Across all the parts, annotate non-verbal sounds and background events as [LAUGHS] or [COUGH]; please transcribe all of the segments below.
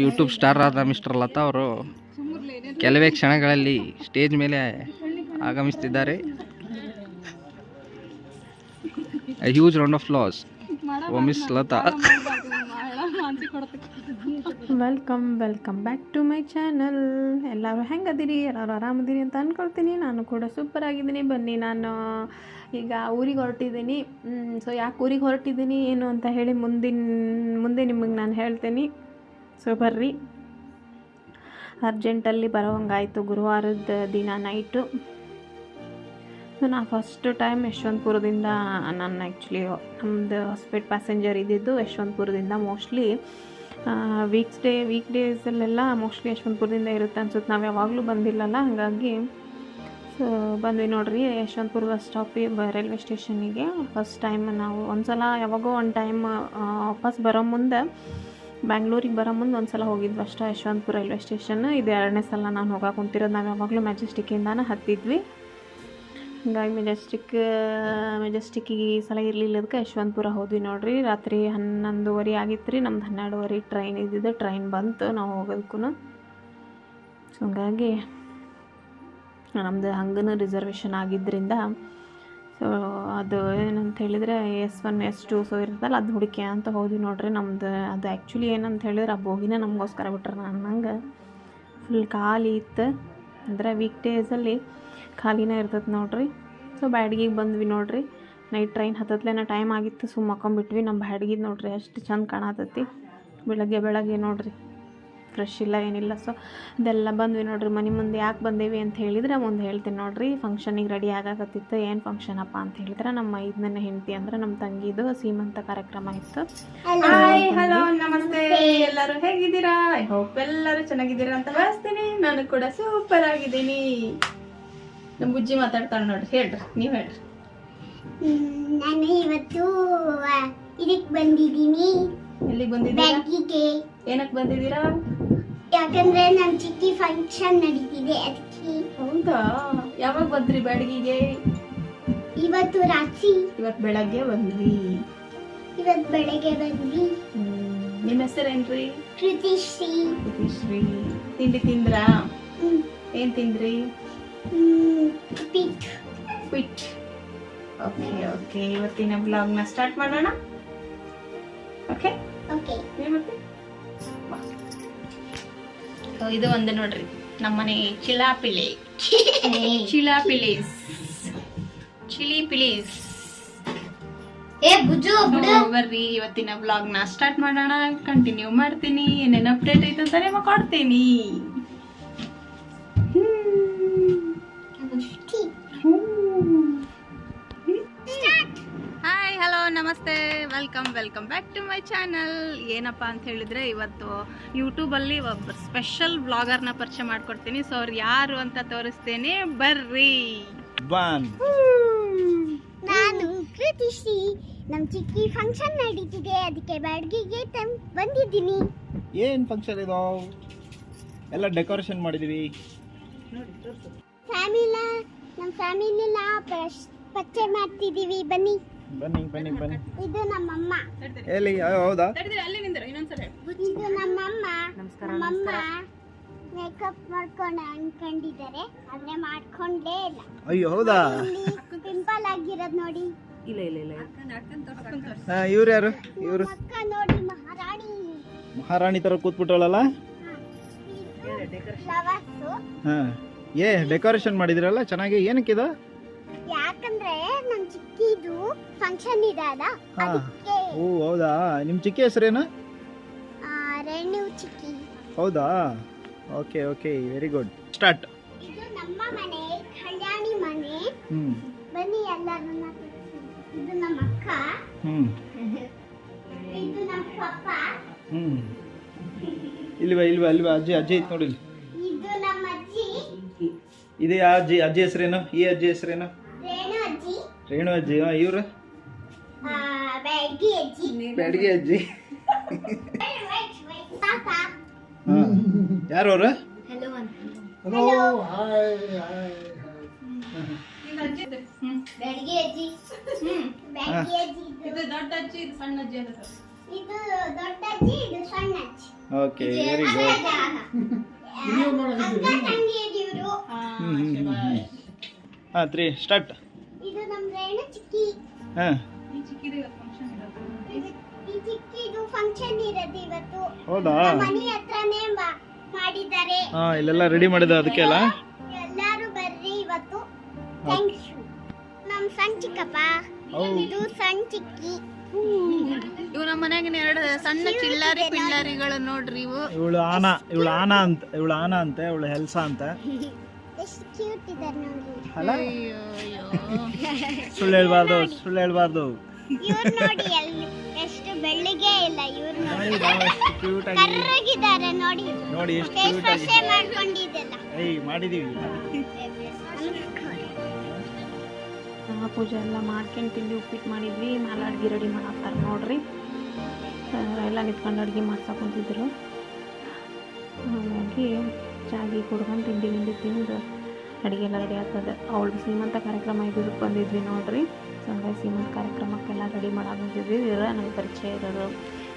YouTube star ಆದ mister Lata ಅವರು ಕೆಲವೇ ಕ್ಷಣಗಳಲ್ಲಿ ಸ್ಟೇಜ್ ಮೇಲೆ ಆಗಮಿಸ್ತಿದ್ದಾರೆ. Huge round of applause oh miss Lata welcome welcome back to my channel ಎಲ್ಲರೂ ಹೆಂಗದಿರಿ? ಎಲ್ಲರೂ ಆರಾಮದಿರಿ ಅಂತ ಅಂದ್ಕೊಳ್ತೀನಿ ನಾನು ಕೂಡ ಸೂಪರ್ ಆಗಿದ್ದೀನಿ. ಬನ್ನಿ, ನಾನು ಈಗ ಊರಿಗೆ ಹೊರಟಿದ್ದೀನಿ. ಸೊ ಯಾಕೆ ಊರಿಗೆ ಹೊರಟಿದ್ದೀನಿ, ಏನು ಅಂತ ಹೇಳಿ ಮುಂದಿನ, ಮುಂದೆ ನಿಮಗೆ ನಾನು ಹೇಳ್ತೀನಿ. ಸೊ ಬರ್ರಿ. ಅರ್ಜೆಂಟಲ್ಲಿ ಬರೋವಂಗಾಯಿತು ಗುರುವಾರದ ದಿನ ನೈಟು. ಸೊ ನಾ ಫಸ್ಟ್ ಟೈಮ್ ಯಶವಂತಪುರದಿಂದ ನಾನು ಆ್ಯಕ್ಚುಲಿ ನಮ್ಮದು ಹಾಸ್ಪಿಟ್ ಪ್ಯಾಸೆಂಜರ್ ಇದ್ದಿದ್ದು ಯಶವಂತಪುರದಿಂದ ಮೋಸ್ಟ್ಲಿ ವೀಕ್ಸ್ ಡೇ ವೀಕ್ ಡೇಸಲ್ಲೆಲ್ಲ ಮೋಸ್ಟ್ಲಿ ಯಶವಂತಪುರದಿಂದ ಇರುತ್ತೆ ಅನ್ಸುತ್ತೆ. ನಾವು ಯಾವಾಗಲೂ ಬಂದಿಲ್ಲಲ್ಲ, ಹಾಗಾಗಿ ಸೊ ಬಂದ್ವಿ ನೋಡ್ರಿ ಯಶವಂತಪುರ ಬಸ್ ಸ್ಟಾಪಿಗೆ ರೈಲ್ವೆ ಸ್ಟೇಷನಿಗೆ ಫಸ್ಟ್ ಟೈಮ್ ನಾವು ಒಂದು ಸಲ ಯಾವಾಗೋ ಒಂದು ಟೈಮ್ ವಾಪಸ್ ಬರೋ ಮುಂದೆ ಬ್ಯಾಂಗ್ಳೂರಿಗೆ ಬರೋ ಮುಂದೆ ಒಂದು ಸಲ ಹೋಗಿದ್ವಿ ಅಷ್ಟೇ, ಯಶವಂತಪುರ ರೈಲ್ವೆ ಸ್ಟೇಷನ್. ಇದು ಎರಡನೇ ಸಲ ನಾನು ಹೋಗಕ್ಕೆ ಕುಂತಿರೋದು. ನಾವು ಯಾವಾಗಲೂ ಮೆಜೆಸ್ಟಿಕ್ಕಿಂದಾನ ಹತ್ತಿದ್ವಿ. ಹಿಂಗಾಗಿ ಮೆಜೆಸ್ಟಿಕ್, ಮೆಜೆಸ್ಟಿಕ್ಕಿಗೆ ಈ ಸಲ ಇರಲಿಲ್ಲ ಅದಕ್ಕೆ ಯಶವಂತಪುರ ಹೋದ್ವಿ ನೋಡಿರಿ. ರಾತ್ರಿ ಹನ್ನೊಂದುವರೆ ಆಗಿತ್ತು ರೀ ನಮ್ದು ಹನ್ನೆರಡುವರೆ ಟ್ರೈನ್ ಇದ್ದಿದ್ದು, ಟ್ರೈನ್ ಬಂತು, ನಾವು ಹೋಗೋದಕ್ಕೂ. ಹಾಗಾಗಿ ನಮ್ಮದು ಹಂಗನೂ ರಿಸರ್ವೇಷನ್ ಆಗಿದ್ದರಿಂದ ಸೊ ಅದು ಏನಂತ ಹೇಳಿದರೆ S one, S two so ಇರ್ತಲ್ಲ ಅದು ಹುಡುಕಿ ಅಂತ ಹೋದ್ವಿ ನೋಡ್ರಿ. ನಮ್ದು ಅದು ಆ್ಯಕ್ಚುಲಿ ಏನಂತ ಹೇಳಿದ್ರೆ ಆ ಬೋಗಿನೇ ನಮಗೋಸ್ಕರ ಬಿಟ್ರೆ ಅನ್ನಂಗೆ ಫುಲ್ ಖಾಲಿ ಇತ್ತು. ಅಂದರೆ ವೀಕ್ ಡೇಸಲ್ಲಿ ಖಾಲಿನೇ ಇರ್ತದೆ ನೋಡ್ರಿ. ಸೊ ಬ್ಯಾಡ್ಗಿಗೆ ಬಂದ್ವಿ ನೋಡ್ರಿ. ನೈಟ್ ಟ್ರೈನ್ ಹತ್ತತ್ಲೇನ ಟೈಮ್ ಆಗಿತ್ತು. ಸುಮ್ಮ ಮಕ್ಕೊಂಬಿಟ್ವಿ. ನಮ್ಮ ಬ್ಯಾಡ್ಗಿದ್ ನೋಡ್ರಿ ಎಷ್ಟು ಚಂದ ಕಾಣತೈತಿ. ಬೆಳಗ್ಗೆ ಬೆಳಗ್ಗೆ ನೋಡ್ರಿ. ಫ್ರೆಶ್ ಇಲ್ಲ ಏನಿಲ್ಲ. ಸೊ ಇದೆಲ್ಲ ಬಂದ್ವಿ ನೋಡ್ರಿ ಮನೆ ಮುಂದೆ ಯಾಕೆ ಬಂದೇವಿ ಅಂತ ಹೇಳಿದ್ರೆ ಮುಂದೆ ಹೇಳ್ತೀನಿ ನೋಡ್ರಿ. ಫಂಕ್ಷನಿಗೆ ರೆಡಿ ಆಗಾಕತ್ತಿತ್ತು ಏನು ಫಂಕ್ಷನ್ ಅಪ್ಪ ಅಂತ ಹೇಳಿದ್ರೆ ನಮ್ಮ ಐದನೇ ಹೆಂಡತಿ ಅಂದ್ರೆ ನಮ್ಮ ತಂಗಿದು ಸೀಮಂತ ಕಾರ್ಯಕ್ರಮ ಇತ್ತು. ಹಲೋ ನಮಸ್ತೆ. ಎಲ್ಲರೂ ಹೇಗಿದ್ದೀರಾ? ಐ ಹೋಪ್ ಎಲ್ಲರೂ ಚೆನ್ನಾಗಿದ್ದೀರಾ ಅಂತ ಭಾವಿಸ್ತೀನಿ. ನಾನು ಕೂಡ ಸೂಪರ್ ಆಗಿದ್ದೀನಿ. ನಮ್ಮ ಬುಜ್ಜಿ ಮಾತಾಡ್ತಾಳೆ ನೋಡ್ರಿ ಹೇಳ್ರಿ ನೀವು ಹೇಳ್ರಿ. ನಾನು ಇವತ್ತು ಇದಕ್ಕೆ ಬಂದಿದ್ದೀನಿ. ಎಲ್ಲಿಗೆ ಬ್ಯಾಂಕಿಗೆ. ಏನಕ್ಕೆ ಬಂದಿದ್ದೀರಾ? ಯಾಕಂದ್ರೆ ನಮ್ಮ ಚಿಕ್ಕಿ ಫಂಕ್ಷನ್ ನಡೀತಿದೆ ಅದಕ್ಕೆ ಹೌದಾ? ಯಾವಾಗ ಬಂದ್ರಿ ಬೆಳಗ್ಗೆ? ಇವತ್ತು ರಾತ್ರಿ. ಇವತ್ತು ಬೆಳಗ್ಗೆ ಬಂದ್ವಿ ಇವತ್ತು ಬೆಳಗ್ಗೆ ಬಂದ್ವಿ. ನಿಮ್ಮ ಹೆಸರೇನ್ರಿ? ಕೃತಿಶ್ರೀ. ಕೃತಿಶ್ರೀ. ತಿಂಡಿ ತಿಂದ್ರಾ? ಏನ್ ತಿಂದ್ರಿ? ಪಿಟ್ ಪಿಟ್ ಓಕೆ ಓಕೆ. ಇವತ್ತಿನ ಬ್ಲಾಗ್ನ ಸ್ಟಾರ್ಟ್ ಮಾಡೋಣ? ಓಕೆ? ಓಕೆ. ಮತ್ತೆ ಇದು ಒಂದು ನೋಡ್ರಿ. ನಮ್ಮನೆ ಚಿಲಾಪಿಲೆ. ಚಿಲಾಪಿಲೀಸ್. ಚಿಲಿ ಪಿಲೀಸ್ ಬರ್ರಿ ಇವತ್ತಿನ ಬ್ಲಾಗ್ನ ಸ್ಟಾರ್ಟ್ ಮಾಡೋಣ. ಕಂಟಿನ್ಯೂ ಮಾಡ್ತೀನಿ. ಏನೇನು ಅಪ್ಡೇಟ್ ಐತಂತ ಅಂತ ನಿಮಗೆ ಕೊಡ್ತೀನಿ. ನಮಸ್ತೆ welcome welcome back to my channel ಏನಪ್ಪ ಅಂತ ಹೇಳಿದ್ರೆ ಇವತ್ತು ಯೂಟ್ಯೂಬಲ್ಲಿ ಒಬ್ಬ ಸ್ಪೆಷಲ್ ವ್ಲಾಗರ್ನ ಪರಿಚಯ ಮಾಡ್ಕೊಡ್ತೀನಿ. ಸೊ ಅವ್ರು ಯಾರು ಅಂತ ತೋರಿಸ್ತೇನೆ. ಬರ್ರಿ. ನಾನು ಕೃತಿಶ್ರೀ. ನಮ್ಮ ಚಿಕ್ಕಿ ಫಂಕ್ಷನ್ ನಡೀತಿದೆ. ಅದಕ್ಕೆ ಬಾಡಿಗೆಗೆ ಬಂದಿದ್ದೀನಿ. ಏನ್ ಫಂಕ್ಷನ್ ಇದು? ಎಲ್ಲ ಡೆಕೋರೇಷನ್ ಮಾಡಿದೀವಿ. ಫ್ಯಾಮಿಲ ನಮ್ಮ ಫ್ಯಾಮಿಲಿಲ್ಲ ಪಚ್ಚೆ ಮಾಡ್ತಿದ್ದೀವಿ ಬನ್ನಿ. ಬನ್ನಿ ಬನ್ನಿ ಬನ್ನಿ. ಇದು ನಮ್ಮಮ್ಮ. ಎಲ್ಲಿ ಅಯ್ಯೋ, ಹೌದಾ? ಅಲ್ಲಿ ನಿಂದ್ರು ಇನ್ನೊಂದ್ಸಲ ಇದು ನಮ್ಮಮ್ಮ. ನಮ್ಮಮ್ಮ ಮೇಕಪ್ ಮಾಡ್ಕೊಂಡು ಅನ್ಕೊಂಡಿದ್ದಾರೆ. ಆದ್ರೆ ಮಾಡ್ಕೊಂಡೇ ಇಲ್ಲ. ಅಯ್ಯೋ ಹೌದಾ? ಇಲ್ಲಿ ಪಿಂಪಲ್ ಆಗಿರೋದ್ ನೋಡಿ. ಹಾ ಇವ್ರು ಯಾರು? ಇವ್ರು? ಅಕ್ಕ ನೋಡಿ ಮಹಾರಾಣಿ. ಮಹಾರಾಣಿ ತರ ಹಾ. ಏ ಡೆಕೋರೇಷನ್ ಮಾಡಿದಿರಲ್ಲ? ಚೆನ್ನಾಗಿ. ಏನಕ್ಕಿದ ಯಾಕಂದ್ರೆ ನಮ್ ಚಿಕ್ಕಿದು ಫಂಕ್ಷನ್ ಇದೆ ಅಲ್ಲ? ಹಾ. ಅದಕ್ಕೆ ಓ ಹೌದಾ? ನಿಮ್ಮ ಚಿಕ್ಕ ಹೆಸರೇನು? ರೇಣು ಚಿಕ್ಕಿ. ಹೌದಾ? Okay okay very good start ಇದು ನಮ್ಮ ಮನೆ ಕಲ್ಯಾಣಿ ಮನೆ. ಹ್ಮ್. ಬನ್ನಿ ಎಲ್ಲರನ್ನ ಇದು ನಮ್ಮ ಅಕ್ಕ. ಹ್ಮ್. ಇದು ನಮ್ಮ ಪಪ್ಪ. ಹ್ಮ್. ಇಲ್ವಾ ಇಲ್ವಾ ಇಲ್ವಾ? ಅಜ್ಜಿ ಅಜ್ಜಿ ಐತ್ ನೋಡಿ ಇಲ್ಲಿ. ಇದು ನಮ್ಮ ಅಜ್ಜಿ. ಇದು ಯಾ ಅಜ್ಜಿ? ಅಜ್ಜಿ ಹೆಸರೇನು? ಈ ಅಜ್ಜಿ ಹೆಸರೇನು? ರೇಣು ಅಜ್ಜಿ ಇವ್ರು? ಬೆಡ್ಗೆ ಅಜ್ಜಿ. ಯಾರು ಅವ್ರು ಹಲೋ ಬ್ಯಾಡ್ಗಿ ಅಜ್ಜಿ. ಬ್ಯಾಡ್ಗಿ ಅಜ್ಜಿ ಇದು. ಇದು ದೊಡ್ಡ ಅಜ್ಜಿ ಇದು ಸಣ್ಣ ಅಜ್ಜಿ ಇದು ದೊಡ್ಡ ಅಜ್ಜಿ ಇದು ಸಣ್ಣ ಅಜ್ಜಿ. ಓಕೆ ವೆರಿ ಗುಡ್ ಹಾಂ ತ್ರೀ ಸ್ಟಾರ್ಟ್ ಹಾಂ. ಹೌದಾ? ಇಲ್ಲೆಲ್ಲ ರೆಡಿ ಮಾಡಿದ ಅದಕ್ಕೆ ಅಲ್ಲ? ಎಲ್ಲಾರು ಬರ್ರಿ ಇವತ್ತು. ಥ್ಯಾಂಕ್ಸ್ ನಮ್ಮ ಸಣ್ಣ ಚಿಕ್ಕಪ್ಪ. ಹೌದು. ಇದು ಸಣ್ಣ ಚಿಕ್ಕಿ. ಇವು ನಮ್ಮ ಮನ್ಯಾಗಿನ ಎರಡು ಸಣ್ಣ ಚಿಲ್ಲಾರಿ ಪಿಳ್ಳಾರಿಗಳು ನೋಡ್ರಿ ಇವು. ಇವಳು ಆನ ಇವಳು ಆನ ಅಂತ ಇವಳು ಆನ ಅಂತೆ ಇವಳು ಹೆಲ್ಸ ಅಂತ. [LAUGHS] ಎಷ್ಟು ಕ್ಯೂಟ್ ಇದ್ದಾರೆ ನೋಡಿ. ಅಲ್ಲ ಅಯ್ಯೋ ಅಯ್ಯೋ ಸುಳ್ಳು [LAUGHS] ಹೇಳ್ಬಾರ್ದು ಸುಳ್ಳು ಹೇಳ್ಬಾರ್ದು. ಇವ್ರು ನೋಡಿ ಎಲ್ಲಿ ಎಷ್ಟು ಬೆಳ್ಳಿಗೆ ಇಲ್ಲ ಇವ್ರು ನೋಡಿ. ನೋಡಿ ನಾವು ಎಷ್ಟು ಕ್ಯೂಟ್ ಆಗಿ ಕರ್ರಗಿದ್ದಾರೆ ನೋಡಿ. ನೋಡಿ ಎಷ್ಟು ಫೇಸ್ ಕ್ಯೂಟ್ ಆಗಿ ವಾಶೇ ಮಾಡ್ಕೊಂಡಿದ್ದೆಲ್ಲ. ಏಯ್ ಮಾಡಿದೀವಿ. ಆ ಪೂಜೆ ಎಲ್ಲ ಮಾಡ್ಕೊಂಡು ತಿಂಡಿ ಉಪ್ಪಿಟ್ಟು ಮಾಡಿದ್ವಿ. ಮೇಲೆ ಅಡ್ಗೆ ರೆಡಿ ಮಾಡಾಕ್ತಾರೆ ನೋಡ್ರಿ. ಎಲ್ಲ ನಿಂತ್ಕೊಂಡು ಅಡ್ಗೆ ಮಾಡ್ಸಕ್ಕೆ ಕುಂತಿದ್ರು. ಹಾಗಾಗಿ ಚಾಗಿ ಕುಡ್ಕೊಂಡು ತಿಂಡಿ ಗಿಂಡಿ ತಿಂದು ಅಡುಗೆ ಎಲ್ಲ ರೆಡಿ ಆಗ್ತದೆ. ಅವಳು ಸೀಮಂತ ಕಾರ್ಯಕ್ರಮ ಇದ್ದಕ್ಕೆ ಬಂದಿದ್ವಿ ನೋಡ್ರಿ. ಸೊ ಹಂಗಾಗಿ ಸೀಮಂತ ಕಾರ್ಯಕ್ರಮಕ್ಕೆಲ್ಲ ರೆಡಿ ಮಾಡಕ್ಕೆ ಬಂದಿದ್ವಿ. ಇರೋ ನನಗೆ ಪರಿಚಯ ಇರೋದು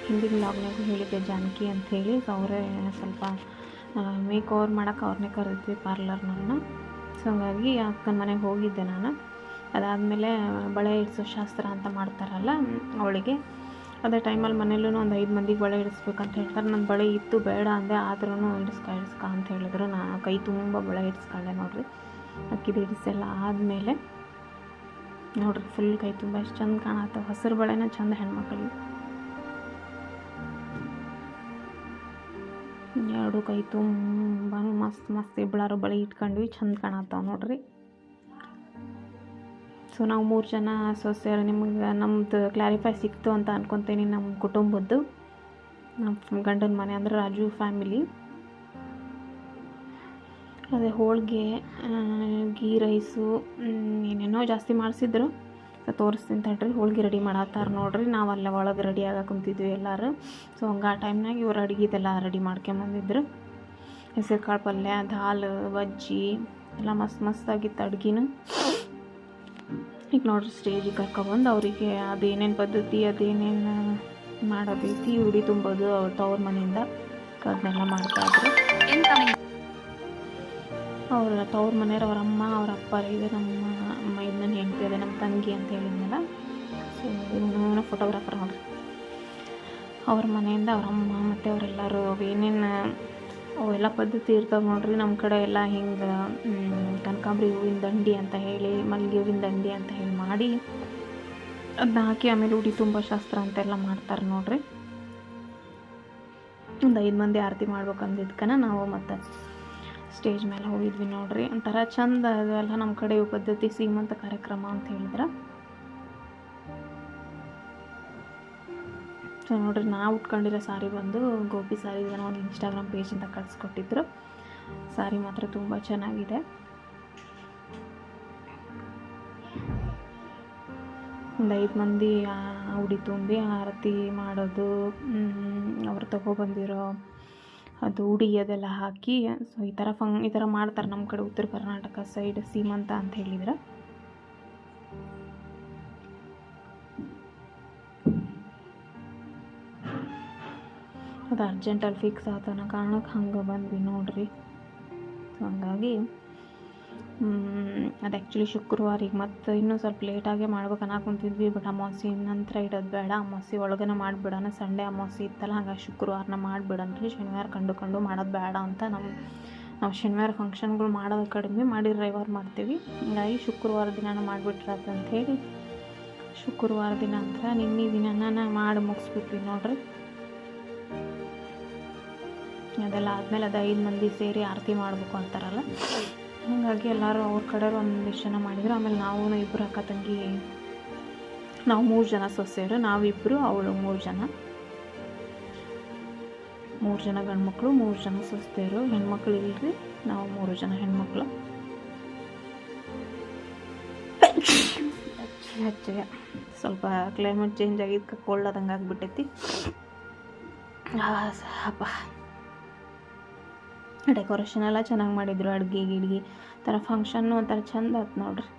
ಹಿಂದಿನ ಬ್ಲಾಗ್ನಾಗೂ ಹೇಳಿದ್ದೆ ಜಾನಕಿ ಅಂತ ಹೇಳಿ. ಸೊ ಅವರೇ ಸ್ವಲ್ಪ ಮೇಕ್ ಓವರ್ ಮಾಡೋಕೆ ಅವ್ರನ್ನೇ ಕರೆದಿದ್ವಿ ಪಾರ್ಲರ್ನನ್ನ ಸೊ ಹಂಗಾಗಿ ಅಕ್ಕನ ಮನೆಗೆ ಹೋಗಿದ್ದೆ ನಾನು. ಅದಾದಮೇಲೆ ಬಳೆ ಇಡಿಸೋ ಶಾಸ್ತ್ರ ಅಂತ ಮಾಡ್ತಾರಲ್ಲ, ಅವಳಿಗೆ. ಅದೇ ಟೈಮಲ್ಲಿ ಮನೇಲೂ ಒಂದು ಐದು ಮಂದಿಗೆ ಬಳೆ ಇಡಿಸ್ಬೇಕಂತ ಹೇಳ್ತಾರೆ. ನನ್ನ ಬಳೆ ಇತ್ತು, ಬೇಡ ಅಂದೆ ಆದ್ರೂ ಇಡಿಸ್ಕ ಇಡಿಸ್ಕ ಅಂತ ಹೇಳಿದ್ರು. ನಾನು ಕೈ ತುಂಬ ಬಳೆ ಇಡಿಸ್ಕೊಂಡೆ ನೋಡ್ರಿ. ಅಕ್ಕಿದು ಇಡಿಸೆಲ್ಲ ಆದಮೇಲೆ ನೋಡ್ರಿ ಫುಲ್ ಕೈ ತುಂಬ ಎಷ್ಟು ಚಂದ ಕಾಣತ್ತೆ. ಹಸಿರು ಬಳೆನ ಚಂದ ಹೆಣ್ಮಕ್ಳಿಗೆ. ಎರಡು ಕೈ ತುಂಬ ಮಸ್ತ್ ಮಸ್ತ್ ಇಬ್ಬಳಾರು ಬಳೆ ಇಟ್ಕೊಂಡ್ವಿ, ಚಂದ ಕಾಣತ್ತಾವ ನೋಡ್ರಿ. ಸೊ ನಾವು ಮೂರು ಜನ ಸೊಸೆಯರು ನಿಮಗೆ ನಮ್ಮದು ಕ್ಲಾರಿಫೈ ಸಿಕ್ತು ಅಂತ ಅನ್ಕೊತೀನಿ ನಮ್ಮ ಕುಟುಂಬದ್ದು. ನಮ್ಮ ಗಂಡನ ಮನೆ ಅಂದ್ರೆ ರಾಜು ಫ್ಯಾಮಿಲಿ ಅದೇ ಹೋಳಿಗೆ ಗೀ ರೈಸು ಏನೇನೋ ಜಾಸ್ತಿ ಮಾಡಿಸಿದ್ರು. ತೋರಿಸ್ತೀನಿ ತಡ್ರಿ, ಹೋಳಿಗೆ ರೆಡಿ ಮಾಡತ್ತಾರ ನೋಡ್ರಿ. ನಾವು ಅಲ್ಲೇ ಒಳಗೆ ರೆಡಿ ಆಗಕ್ಕೆ ಕುಂತಿದ್ವಿ ಎಲ್ಲರೂ. ಸೊ ಹಂಗೆ ಆ ಟೈಮ್ನಾಗ ಇವ್ರು ಅಡುಗೆದೆಲ್ಲ ರೆಡಿ ಮಾಡ್ಕೊಂಬಂದಿದ್ರು ಹೆಸರು ಕಾಳು ಪಲ್ಯ, ದಾಲ್, ಬಜ್ಜಿ, ಎಲ್ಲ ಮಸ್ತ್ ಮಸ್ತಾಗಿತ್ತು ಅಡ್ಗಿನ. ಈಗ ನೋಡ್ರಿ ಸ್ಟೇಜಿಗೆ ಕರ್ಕೊಬಂದು ಅವರಿಗೆ ಅದೇನೇನು ಪದ್ಧತಿ ಅದೇನೇನು ಮಾಡೋದೈತಿ ಉಡಿ ತುಂಬೋದು ಅವ್ರ ತವ್ರ ಮನೆಯಿಂದ ಅದನ್ನೆಲ್ಲ ಮಾಡ್ತಾಯಿದ್ರು ಅವ್ರ ತವ್ರ ಮನೆಯವ್ರು ಅವ್ರ ಅಮ್ಮ ಅವ್ರ ಅಪ್ಪ ಇದೆ ನಮ್ಮ ಅಮ್ಮ ಇದನ್ನ ಹೆಂಡತಿ ಅದೇ ನಮ್ಮ ತಂಗಿ ಅಂತ ಹೇಳಿದ್ನಲ್ಲ. ಸೊ ಇವನು ಫೋಟೋಗ್ರಾಫರ್ ನೋಡ್ರಿ. ಅವ್ರ ಮನೆಯಿಂದ ಅವ್ರ ಅಮ್ಮ ಮತ್ತು ಅವರೆಲ್ಲರೂ ಏನೇನು ಅವೆಲ್ಲ ಪದ್ಧತಿ ಇರ್ತಾವೆ ನೋಡ್ರಿ ನಮ್ಮ ಕಡೆ ಎಲ್ಲ ಹಿಂಗೆ ಕನಕಾಂಬ್ರಿ ಹೂವಿನ ದಂಡಿ ಅಂತ ಹೇಳಿ, ಮಲ್ಲಿಗೆ ಹೂವಿನ ದಂಡಿ ಅಂತ ಹೇಳಿ ಮಾಡಿ ಅದನ್ನ ಹಾಕಿ ಆಮೇಲೆ ಉಡಿ ತುಂಬ ಶಾಸ್ತ್ರ ಅಂತೆಲ್ಲ ಮಾಡ್ತಾರೆ ನೋಡ್ರಿ. ಒಂದು ಐದು ಮಂದಿ ಆರತಿ ಮಾಡ್ಬೇಕಂದಿದ್ಕನ ನಾವು ಮತ್ತೆ ಸ್ಟೇಜ್ ಮೇಲೆ ಹೋಗಿದ್ವಿ ನೋಡ್ರಿ. ಒಂಥರ ಚಂದ ಅದೆಲ್ಲ ನಮ್ಮ ಕಡೆ ಪದ್ಧತಿ ಸೀಮಂತ ಕಾರ್ಯಕ್ರಮ ಅಂತ ಹೇಳಿದ್ರೆ. ಸೊ ನೋಡ್ರಿ, ನಾವು ಉಟ್ಕೊಂಡಿರೋ ಸಾರಿ ಬಂದು ಗೋಪಿ ಸಾರಿ ಏನೋ ಒಂದು ಇನ್ಸ್ಟಾಗ್ರಾಮ್ ಪೇಜಿಂದ ಕಳಿಸ್ಕೊಟ್ಟಿದ್ರು. ಸಾರಿ ಮಾತ್ರ ತುಂಬ ಚೆನ್ನಾಗಿದೆ. ಒಂದು ಐದು ಮಂದಿ ಉಡಿ ತುಂಬಿ ಆರತಿ ಮಾಡೋದು ಅವ್ರು ತಗೊಬಂದಿರೋ ಅದು ಉಡಿ ಅದೆಲ್ಲ ಹಾಕಿ, ಸೊ ಈ ಥರ ಫಂಗ್, ಈ ಥರ ಮಾಡ್ತಾರೆ ನಮ್ಮ ಕಡೆ ಉತ್ತರ ಕರ್ನಾಟಕ ಸೈಡ್, ಸೀಮಂತ ಅಂತ ಹೇಳಿದ್ರೆ. ಅದು ಅರ್ಜೆಂಟಲ್ಲಿ ಫಿಕ್ಸ್ ಆತನ ಕಾರಣಕ್ಕೆ ಹಂಗೆ ಬಂದ್ವಿ ನೋಡ್ರಿ. ಹಾಗಾಗಿ ಅದು ಆ್ಯಕ್ಚುಲಿ ಶುಕ್ರವಾರ ಈಗ ಮತ್ತು ಇನ್ನೂ ಸ್ವಲ್ಪ ಲೇಟಾಗೆ ಮಾಡ್ಬೇಕು ಅನ್ನಕುಂತಿದ್ವಿ. ಬಟ್ ಅಮಾವಾಸ್ಯೆ ನಂತರ ಇಡೋದು ಬೇಡ. ಅಮಾವಾಸ್ಯೆ ಒಳಗೇನೆ ಮಾಡಿಬಿಡೋಣ. ಸಂಡೇ ಅಮಾವಾಸ್ಯೆ ಇತ್ತಲ್ಲ, ಹಂಗಾಗಿ ಶುಕ್ರವಾರನ ಮಾಡಿಬಿಡೋಣ ಶನಿವಾರ ಕಂಡು ಕಂಡು ಮಾಡೋದು ಬೇಡ ಅಂತ ನಮ್ಮ, ನಾವು ಶನಿವಾರ ಫಂಕ್ಷನ್ಗಳು ಮಾಡೋದು ಕಡಿಮೆ ಮಾಡಿ ರವಿವಾರ ಮಾಡ್ತೀವಿ. ಹಂಗಾಗಿ ಶುಕ್ರವಾರ ದಿನ ಹೇಳಿ ಶುಕ್ರವಾರ ದಿನ ಅಂತ ನಿನ್ನೆ ದಿನನ ಮಾಡಿ ಮುಗಿಸ್ಬಿಟ್ವಿ ನೋಡ್ರಿ. ಅದೆಲ್ಲ ಆದಮೇಲೆ ಅದು ಐದು ಮಂದಿ ಸೇರಿ ಆರತಿ ಮಾಡಬೇಕು ಅಂತಾರಲ್ಲ? ಹಾಗಾಗಿ ಎಲ್ಲರೂ ಅವ್ರ ಕಡೆಯವ್ರು ಒಂದಿಷ್ಟು ಜನ ಮಾಡಿದ್ರು. ಆಮೇಲೆ ನಾವು ಇಬ್ಬರು ಅಕ್ಕ ತಂಗಿ, ನಾವು ಮೂರು ಜನ ಸೊಸೆಯರು. ನಾವಿಬ್ಬರು ಅವಳು ಮೂರು ಜನ. ಮೂರು ಜನ ಗಂಡ್ಮಕ್ಳು, ಮೂರು ಜನ ಸೊಸೆಯರು. ಹೆಣ್ಮಕ್ಳು ಇಲ್ರಿ, ನಾವು ಮೂರು ಜನ ಹೆಣ್ಮಕ್ಳು. ಹಚ್ಚ ಸ್ವಲ್ಪ ಕ್ಲೈಮೇಟ್ ಚೇಂಜ್ ಆಗಿದ್ದಕ್ಕೆ ಕೋಲ್ಡ್ ಆದಂಗೆ ಆಗಿಬಿಟ್ಟೈತಿ. ಅಪ್ಪ. ಡೆಕೋರೇಷನ್ ಎಲ್ಲ ಚೆನ್ನಾಗಿ ಮಾಡಿದ್ರು, ಅಡುಗೆ ಗಿಡ್ಗೆ. ಥರ ಫಂಕ್ಷನ್ನು ಒಂಥರ ಚಂದ ಆಯ್ತು ನೋಡ್ರಿ.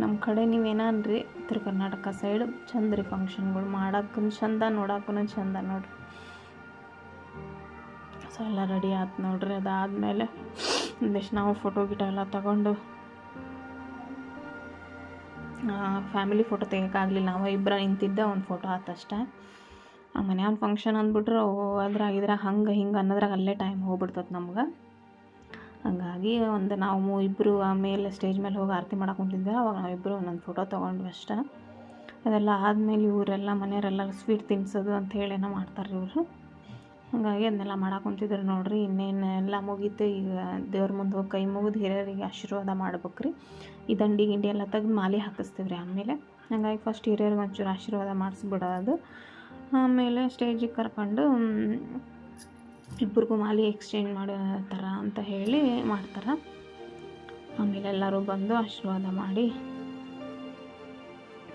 ನಮ್ಮ ಕಡೆ ನೀವೇನನ್ರಿ? ಉತ್ತರ ಕರ್ನಾಟಕ ಸೈಡ್ ಚಂದ ರೀ ಫಂಕ್ಷನ್ಗಳು ಮಾಡೋಕ್ಕೂ ಚಂದ ನೋಡೋಕ್ಕೂ ಚಂದ ನೋಡ್ರಿ. ಸೊ ಎಲ್ಲ ರೆಡಿ ಆಯ್ತು ನೋಡ್ರಿ. ಅದಾದಮೇಲೆ ಒಂದಿಷ್ಟು ನಾವು ಫೋಟೋ ಗಿಟ ಎಲ್ಲ ತಗೊಂಡು ಫ್ಯಾಮಿಲಿ ಫೋಟೋ ತೆಗೋಕ್ಕಾಗಲಿಲ್ಲ ನಾವು ಇಬ್ಬರ ನಿಂತಿದ್ದ ಒಂದು ಫೋಟೋ ಆತಷ್ಟೇ ಮನ್ಯಾನ ಫಂಕ್ಷನ್ ಅಂದ್ಬಿಟ್ರೆ, ಓ ಅದ್ರಾಗ ಇದ್ರಾಗ ಹಂಗೆ, ಹಿಂಗೆ ಅನ್ನೋದ್ರಾಗ ಅಲ್ಲೇ ಟೈಮ್ ಹೋಗ್ಬಿಡ್ತದೆ ನಮ್ಗೆ. ಹಂಗಾಗಿ ಒಂದು ನಾವು ಇಬ್ಬರು ಆಮೇಲೆ ಸ್ಟೇಜ್ ಮೇಲೆ ಹೋಗಿ ಆರತಿ ಮಾಡಕ್ಕೆ ಕುಂತಿದ್ದೆ ಅವಾಗ ನಾವಿಬ್ಬರು ಒಂದೊಂದು ಫೋಟೋ ತೊಗೊಂಡ್ವಿ ಅಷ್ಟೇ. ಅದೆಲ್ಲ ಆದಮೇಲೆ ಇವರೆಲ್ಲ ಮನೆಯವರೆಲ್ಲ ಸ್ವೀಟ್ ತಿನ್ಸೋದು ಅಂತ ಏನೋ ಮಾಡ್ತಾರೆ ಇವರು. ಹಾಗಾಗಿ ಅದನ್ನೆಲ್ಲ ಮಾಡಕ್ಕೆ ಕುಂತಿದ್ರು ನೋಡ್ರಿ. ಇನ್ನೇನು ಎಲ್ಲ ಮುಗೀತು. ಈಗ ದೇವ್ರ ಮುಂದೆ ಹೋಗಿ ಕೈ ಮುಗಿದು ಹಿರಿಯರಿಗೆ ಆಶೀರ್ವಾದ ಮಾಡ್ಬೇಕ್ರಿ. ಈ ದಂಡಿ ಗಿಂಡಿ ಎಲ್ಲ ತೆಗ್ದು ಮಾಲೆ ಹಾಕಿಸ್ತೀವಿ ರೀ ಆಮೇಲೆ. ಹಾಗಾಗಿ ಫಸ್ಟ್ ಹಿರಿಯರಿಗೆ ಒಂಚೂರು ಆಶೀರ್ವಾದ ಮಾಡಿಸ್ಬಿಡೋದು ಆಮೇಲೆ ಸ್ಟೇಜಿಗೆ ಕರ್ಕೊಂಡು ಇಬ್ರಿಗೂ ಮಾಲೆ ಎಕ್ಸ್ಚೇಂಜ್ ಮಾಡೋ ಥರ ಅಂತ ಹೇಳಿ ಮಾಡ್ತಾರೆ. ಆಮೇಲೆ ಎಲ್ಲರೂ ಬಂದು ಆಶೀರ್ವಾದ ಮಾಡಿ.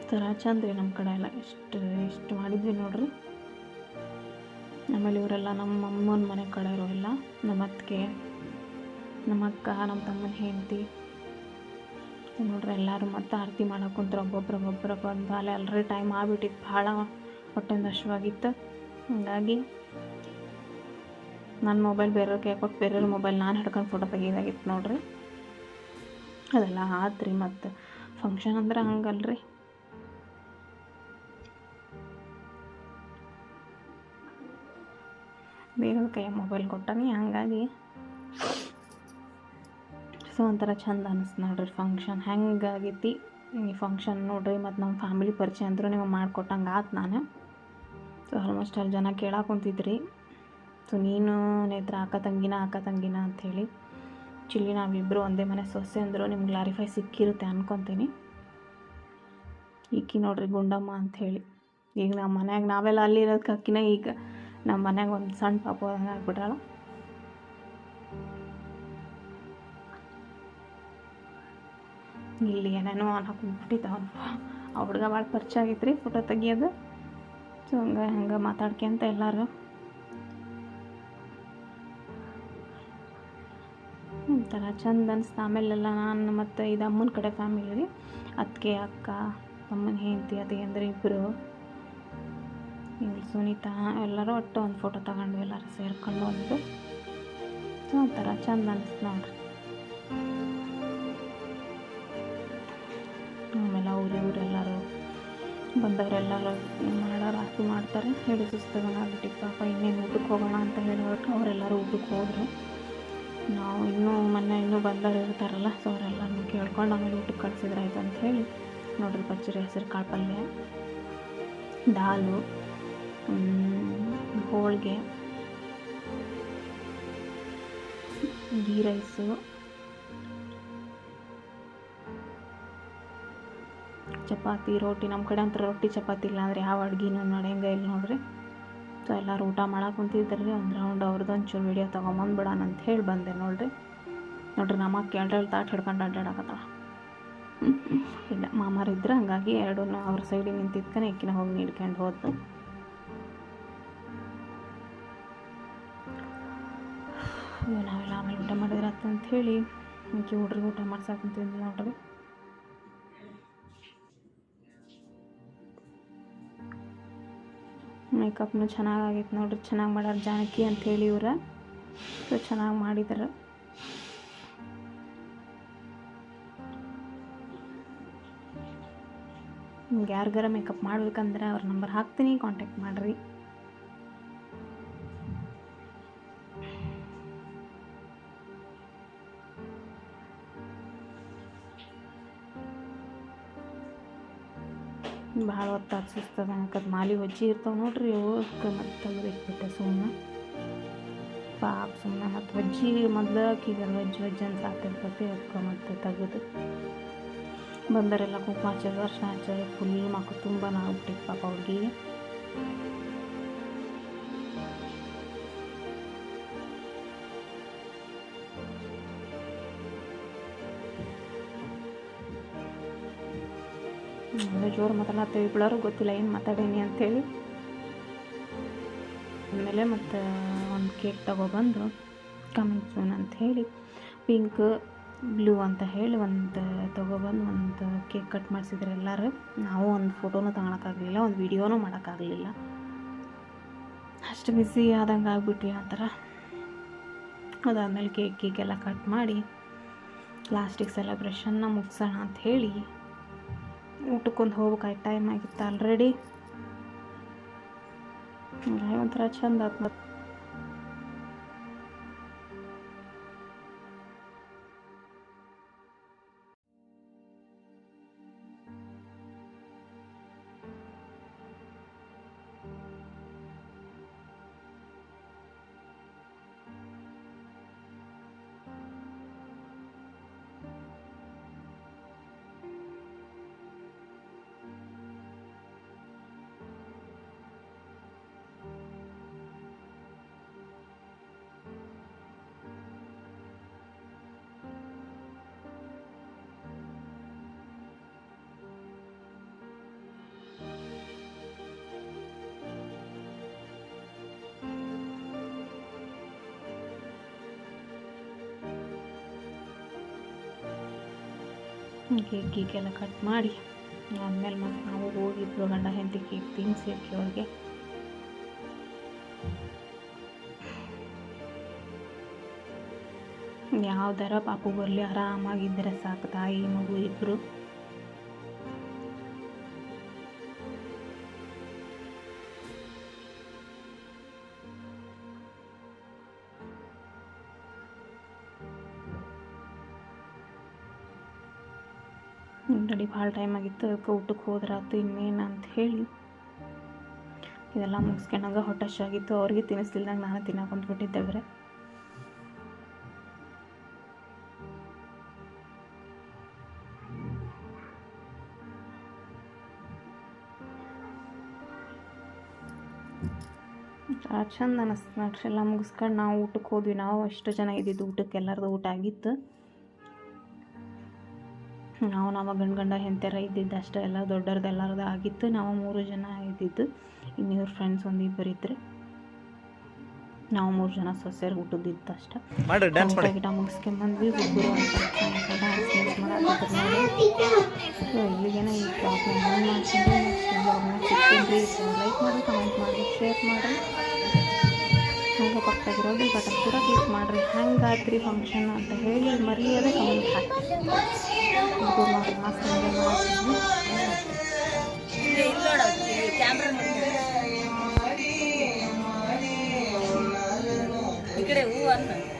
ಥರ ಚಂದ ರೀ ನಮ್ಮ ಕಡೆ ಎಲ್ಲ. ಎಷ್ಟು ಇಷ್ಟು ಮಾಡಿದ್ವಿ ನೋಡ್ರಿ. ಆಮೇಲೆ ಇವರೆಲ್ಲ ನಮ್ಮ ಅಮ್ಮನ ಮನೆ ಕಡೆ ಇರೋಲ್ಲ ನಮ್ಮ ಅತ್ತಿಗೆ, ನಮ್ಮ ಅಕ್ಕ, ನಮ್ಮ ತಮ್ಮನ ಹೆಂಡತಿ. ನೋಡ್ರಿ ಎಲ್ಲರೂ ಮತ್ತೆ ಆರತಿ ಮಾಡಕ್ಕೆ ಕುಂತ್ರು. ಒಬ್ಬೊಬ್ರು ಬಂದು ಅಲ್ಲಿ ಆಲ್ರೆಡಿ ಟೈಮ್ ಆಗ್ಬಿಟ್ಟಿತ್ತು. ಭಾಳ ಹೊಟ್ಟೆಂದು ಹಶ್ವಾಗಿತ್ತು ಹಾಗಾಗಿ ನನ್ನ ಮೊಬೈಲ್ ಬೇರೆಯವ್ರ ಕೈ ಕೊಟ್ಟು ಬೇರೆಯವ್ರ ಮೊಬೈಲ್ ನಾನು ಹಿಡ್ಕೊಂಡು ಫೋಟೋ ತೆಗಿಯೋದಾಗಿತ್ತು ನೋಡ್ರಿ. ಅದೆಲ್ಲ ಆತ್ರಿ ಮತ್ತು ಫಂಕ್ಷನ್ ಅಂದ್ರೆ ಹಂಗಲ್ರಿ. ಬೇರೆಯವ್ರ ಕೈ ಮೊಬೈಲ್ ಕೊಟ್ಟಾನೆ ಹಂಗಾಗಿ ಸೊ ಒಂಥರ ಚಂದ ಅನಿಸ್ತು ನೋಡ್ರಿ ಫಂಕ್ಷನ್ ಹೆಂಗಾಗೈತಿ ಈ ಫಂಕ್ಷನ್ ನೋಡ್ರಿ ಮತ್ತು ನಮ್ಮ ಫ್ಯಾಮಿಲಿ ಪರಿಚಯ ಅಂದರೂ ನಿಮಗೆ ಮಾಡಿಕೊಟ್ಟಂಗೆ ಆತು ನಾನು. ಸೊ ಆಲ್ಮೋಸ್ಟ್ ಅಲ್ಲಿ ಜನ ಕೇಳಕ್ಕೆ ಸೊ ನೀನು ನೇತ್ರ ಅಕ್ಕ ತಂಗಿನ ಅಕ್ಕ ತಂಗಿನ ಅಂಥೇಳಿ ಚಿಲ್ಲಿ ನಾವಿಬ್ಬರು ಒಂದೇ ಮನೆ ಸೊಸೆ ಅಂದರು ನಿಮ್ಗೆ ಕ್ಲಾರಿಫೈ ಸಿಕ್ಕಿರುತ್ತೆ ಅನ್ಕೊತೀನಿ. ಈಕಿ ನೋಡ್ರಿ ಗುಂಡಮ್ಮ ಅಂಥೇಳಿ ಈಗ ನಮ್ಮ ಮನ್ಯಾಗ ನಾವೆಲ್ಲ ಅಲ್ಲಿರೋದಕ್ಕೆ ಅಕ್ಕಿನ ಈಗ ನಮ್ಮ ಮನ್ಯಾಗ ಒಂದು ಸಣ್ಣ ಪಾಪ ಆಗ್ಬಿಟ್ರಲ್ಲ. ಇಲ್ಲಿ ಏನೇನೋ ಅನ್ನಕ್ಕೆ ಕುಂತ್ಬಿಟ್ಟಿತ್ತು ಅವ್ನು ಆ ಹುಡುಗ ಭಾಳ ಪರಿಚಯ ಆಗಿತ್ತು ರೀ ಫೋಟೋ ತೆಗಿಯೋದು. ಸೊ ಹಂಗೆ ಹಂಗೆ ಮಾತಾಡ್ಕೊಂತ ಎಲ್ಲರೂ. ಒಂಥರ ಚಂದ ಅನಿಸ್ತು ಆಮೇಲೆಲ್ಲ ನಾನು ಮತ್ತು ಇದು ಅಮ್ಮನ ಕಡೆ ಫ್ಯಾಮಿಲಿ ರೀ ಅತ್ತಿಗೆ ಅಕ್ಕ ಅಮ್ಮನ ಹೆಂಡತಿ, ಅದೇ ಅಂದರೆ ಇಬ್ಬರು ಇವಳು ಸುನೀತಾ, ಎಲ್ಲರೂ ಒಟ್ಟು ಒಂದು ಫೋಟೋ ತಗೊಂಡ್ವಿ ಎಲ್ಲರೂ ಸೇರ್ಕೊಂಡು ಒಂದು. ಸೊ ಒಂಥರ ಚಂದ ಅನಿಸ್ತು ನೋಡ್ರಿ. ಆಮೇಲೆ ಅವ್ರ ಇವರೆಲ್ಲರೂ ಬಂದವರೆಲ್ಲರೂ ಆರತಿ ಮಾಡ್ತಾರೆ, ಹೇಳಿ ಸುಸ್ತಗನಾಗ್ಬಿಟ್ಟಿತ್ತು ಪಾಪ ಇನ್ನೇನು ಊಟಕ್ಕೆ ಹೋಗೋಣ ಅಂತ ಹೇಳಿಬಿಟ್ಟು ಅವರೆಲ್ಲರೂ ಊಟಕ್ಕೆ ಹೋದರು. ನಾವು ಇನ್ನೂ ಮೊನ್ನೆ ಇನ್ನೂ ಬಂದವರು ಇರ್ತಾರಲ್ಲ ಸೊ ಅವರೆಲ್ಲರನ್ನು ಕೇಳ್ಕೊಂಡು ಆಮೇಲೆ ಊಟಕ್ಕೆ ಕಳ್ಸಿದ್ರೆ ಆಯ್ತು ಅಂತ ಹೇಳಿ, ನೋಡ್ರಿ ಪಚ್ಚರಿ ಹೆಸರು ಕಾಳು ಪಲ್ಯ ದಾಲು ಹೋಳಿಗೆ, ಗೀ ರೈಸು. ಚಪಾತಿ, ರೋಟಿ ನಮ್ಮ ಕಡೆ ಅಂತೂ ರೊಟ್ಟಿ ಚಪಾತಿ ಇಲ್ಲ ಅಂದರೆ ಯಾವ ಅಡ್ಗೆನೂ ನಡೆಯಂಗೆ ಇಲ್ಲ ನೋಡ್ರಿ. ಸೊ ಎಲ್ಲರೂ ಊಟ ಮಾಡಕ್ಕೆ ಕುಂತಿದ್ರಿ ಒಂದು ರೌಂಡ್ ಅವ್ರದ್ದು ಒಂಚೂರು ವೀಡಿಯೋ ತೊಗೊಂಬಂದ್ಬಿಡೋಣ ಅಂತ ಹೇಳಿ ಬಂದೆ ನೋಡ್ರಿ. ನೋಡ್ರಿ ನಮ್ಮ ಅಕ್ಕ ಎರಡು ತಾಟ್ ಹಿಡ್ಕೊಂಡು ಅಡ್ಡಾಡಕತ್ತಾಳ. ಇಲ್ಲ ಮಾಮಾರಿದ್ರೆ ಹಂಗಾಗಿ ಎರಡೂ ಅವ್ರ ಸೈಡಿಗೆ ನಿಂತಿದ್ಕನೆ ಎಕ್ಕಿನ ಹೋಗಿ ನೀಡ್ಕೊಂಡು ಹೋದ್ದು ನಾವೆಲ್ಲ ಆಮೇಲೆ ಊಟ ಮಾಡಿದ್ರೆ ಅಂತ ಹೇಳಿ ಹುಡ್ರಿಗೆ ಊಟ ಮಾಡ್ಸಕ್ಕೆ ಕುಂತಿದ್ವಿ ನೋಡ್ರಿ. ಮೇಕಪ್ನು ಚೆನ್ನಾಗಾಗೈತೆ ನೋಡ್ರಿ, ಚೆನ್ನಾಗಿ ಮಾಡ್ಯಾರ ಜಾನಕಿ ಅಂಥೇಳಿ ಇವ್ರ. ಸೊ, ಚೆನ್ನಾಗಿ ಮಾಡಿದಾರೆ. ನಿಮ್ಗೆ ಯಾರಿಗಾರ ಮೇಕಪ್ ಮಾಡ್ಬೇಕಂದ್ರೆ ಅವ್ರ ನಂಬರ್ ಹಾಕ್ತೀನಿ, ಕಾಂಟ್ಯಾಕ್ಟ್ ಮಾಡಿರಿ. ಭಾಳ ಹೊತ್ತು ಸುಸ್ತದ ಯಾಕಂದ್ರೆ ಮಾಲಿ ಹೊಚ್ಚಿ ಇರ್ತಾವೆ ನೋಡ್ರಿ ಅವಕ್ಕೆ ಮತ್ತೆ ತೆಗೆದಿಟ್ಬಿಟ್ಟೆ ಸುಮ್ಮನೆ ಪಾಪ ಸುಮ್ಮನೆ ಮತ್ತು ವಜ್ಜಿ ಮೊದಲು ಈಗ ವಜ್ಜಿ ವಜ್ಜಿ ಅಂತ ಸಾಕಿರ್ತೈತಿ ಅದಕ್ಕೆ ಮತ್ತೆ ತೆಗೆದು. ಬಂದರೆಲ್ಲ ಕುಂಕುಮ ಹಚ್ಚೋದು ಅರ್ಶಿನ ಹಚ್ಚೋದು ಫುಲ್ ತುಂಬ ಆಗ್ಬಿಟ್ಟಿತ್ತು ಪಾಪ ಹುಡುಗಿಗೆ ಆಮೇಲೆ ಜೋರು ಮಾತಾಡತ್ತೇವೆ ಬಿಡೋರು ಗೊತ್ತಿಲ್ಲ, ಏನು ಮಾತಾಡೇನಿ ಅಂಥೇಳಿ ಆಮೇಲೆ ಮತ್ತು ಒಂದು ಕೇಕ್ ತಗೊಬಂದು ಕಮಿಂಗ್ ಸೂನ್ ಅಂತ ಹೇಳಿ ಪಿಂಕ್ ಬ್ಲೂ ಅಂತ ಹೇಳಿ ಒಂದು ತೊಗೊಬಂದು ಒಂದು ಕೇಕ್ ಕಟ್ ಮಾಡಿಸಿದ್ರು ಎಲ್ಲರೂ. ನಾವು ಒಂದು ಫೋಟೋನೂ ತಗೊಳಕ್ಕಾಗಲಿಲ್ಲ, ಒಂದು ವೀಡಿಯೋನೂ ಮಾಡೋಕ್ಕಾಗಲಿಲ್ಲ. ಅಷ್ಟು ಬಿಸಿ ಆದಂಗೆ ಆಗ್ಬಿಟ್ವಿ ಆ ಥರ. ಅದಾದಮೇಲೆ ಕೇಕ್ ಕೇಕೆಲ್ಲ ಕಟ್ ಮಾಡಿ ಲಾಸ್ಟಿಗೆ ಸೆಲೆಬ್ರೇಷನ್ನ ಮುಗಿಸೋಣ ಅಂತ ಹೇಳಿ. ಊಟಕ್ಕೊಂದು ಹೋಗ್ಬೇಕಾಯ್ತು ಟೈಮ್ ಆಗಿತ್ತು ಆಲ್ರೆಡಿ ಒಂಥರ ಚಂದ ಆತು ಕೇಕ್ ಗೀಕೆಲ್ಲ ಕಟ್ ಮಾಡಿ, ಆದಮೇಲೆ ಮತ್ತೆ ನಾವು ಹೋಗಿದ್ರು ಗಂಡ ಹೆಂಡತಿ ಕೇಕ್ ತಿನ್ನಿಸಿ ಅವ್ರಿಗೆ. ಯಾವ್ದಾರ ಪಾಪು ಬರಲಿ ಆರಾಮಾಗಿದ್ದರೆ ಸಾಕು ತಾಯಿ, ಮಗು ಇಬ್ಬರು ಆಲ್ರೆಡಿ ಭಾಳ ಟೈಮ್ ಆಗಿತ್ತು, ಅದಕ್ಕೆ ಊಟಕ್ಕೆ ಹೋದ್ರಾತು, ಇನ್ನೇನು ಅಂತ ಹೇಳಿ. ಇದೆಲ್ಲ ಮುಗಿಸ್ಕೊಂಡಾಗ ಆಗಿತ್ತು, ಅವ್ರಿಗೆ ತಿನ್ನಿಸ್ಲಿಲ್ದಂಗೆ ನಾನು ತಿನ್ನೋಕೆ ಕುಂತ್ಬಿಟ್ಟಿದ್ದೆ ಬೇರೆ. ಆ ಚಂದ ಅನ್ನಿಸ್ತು ನೋಡ್ರಿ, ಎಲ್ಲ ಮುಗಿಸ್ಕೊಂಡು ನಾವು ಊಟಕ್ಕೆ ಹೋದ್ವಿ. ನಾವು ಅಷ್ಟು ಜನ ಇದ್ದಿದ್ದು ಊಟಕ್ಕೆ ಎಲ್ಲರದು ಊಟ ಆಗಿತ್ತು. ನಾವು ನಮ್ಮ ಗಂಡ ಗಂಡ ಹೆಂಡ್ತಿಯರ ಇದ್ದಿದ್ದು ಅಷ್ಟೇ ಎಲ್ಲ ದೊಡ್ಡವ್ರದ್ದು ಎಲ್ಲರದ್ದು ಆಗಿತ್ತು. ನಾವು ಮೂರು ಜನ ಇದ್ದಿದ್ದು ಇನ್ನು ಇವ್ರ ಫ್ರೆಂಡ್ಸ್ ಒಂದು ಇಬ್ಬರು ಇದ್ದರೆ ನಾವು ಮೂರು ಜನ ಸೊಸೆಯರು ಊಟದಿತ್ತು ಅಷ್ಟೇ ಊಟ ಗಿಟ ಮುಗಿಸ್ಕೊಂಬಂದ್ವಿ ಹುಡುಗರು ಸೊ ಇಲ್ಲಿಗೇನೆ ಈ ಪ್ರಾಬ್ಲಮ್ ಲೈಕ್ ಮಾಡಿ ಕಮೆಂಟ್ ಮಾಡಿ ಶೇರ್ ಮಾಡಿ. ಹಾಗೆ ಪಕ್ಕದಾಗಿರೋ ಬಿಲ್ ಬಟನ್ ಕೂಡ ಕ್ಲಿಕ್ ಮಾಡಿರಿ. ಹೆಂಗಾದ್ರಿ ಫಂಕ್ಷನ್ ಅಂತ ಹೇಳಿ ಮರೆಯದೆ ಕಮೆಂಟ್ ಹಾಕಿ ಮಸ್ತ್ enjoy ಮಾಡ್ತೀನಿ.